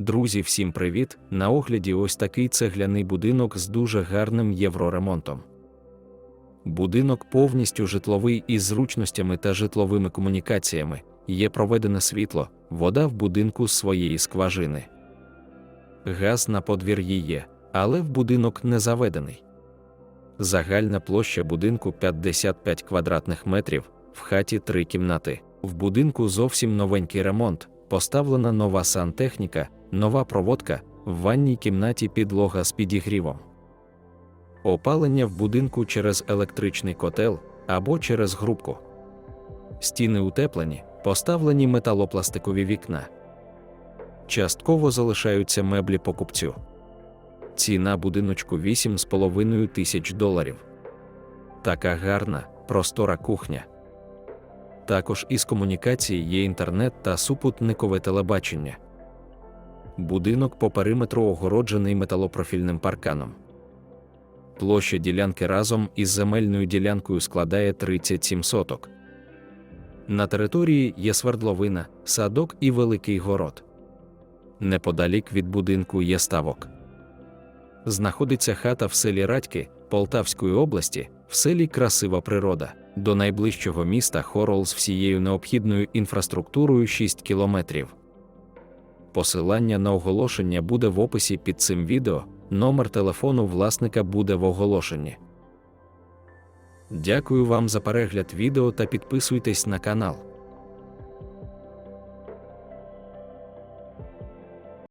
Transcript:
Друзі, всім привіт! На огляді ось такий цегляний будинок з дуже гарним євроремонтом. Будинок повністю житловий із зручностями та житловими комунікаціями. Є проведене світло, вода в будинку з своєї скважини. Газ на подвір'ї є, але в будинок не заведений. Загальна площа будинку 55 квадратних метрів, в хаті три кімнати. В будинку зовсім новенький ремонт, поставлена нова сантехніка, нова проводка, в ванній кімнаті підлога з підігрівом. Опалення в будинку через електричний котел або через грубку. Стіни утеплені, поставлені металопластикові вікна. Частково залишаються меблі покупцю. Ціна будиночку 8,5 тисяч доларів. Така гарна, простора кухня. Також із комунікації є інтернет та супутникове телебачення. Будинок по периметру огороджений металопрофільним парканом. Площа ділянки разом із земельною ділянкою складає 37 соток. На території є свердловина, садок і великий город. Неподалік від будинку є ставок. Знаходиться хата в селі Радьки Полтавської області, в селі Красива природа. До найближчого міста Хорол з всією необхідною інфраструктурою 6 кілометрів. Посилання на оголошення буде в описі під цим відео, номер телефону власника буде в оголошенні. Дякую вам за перегляд відео та підписуйтесь на канал.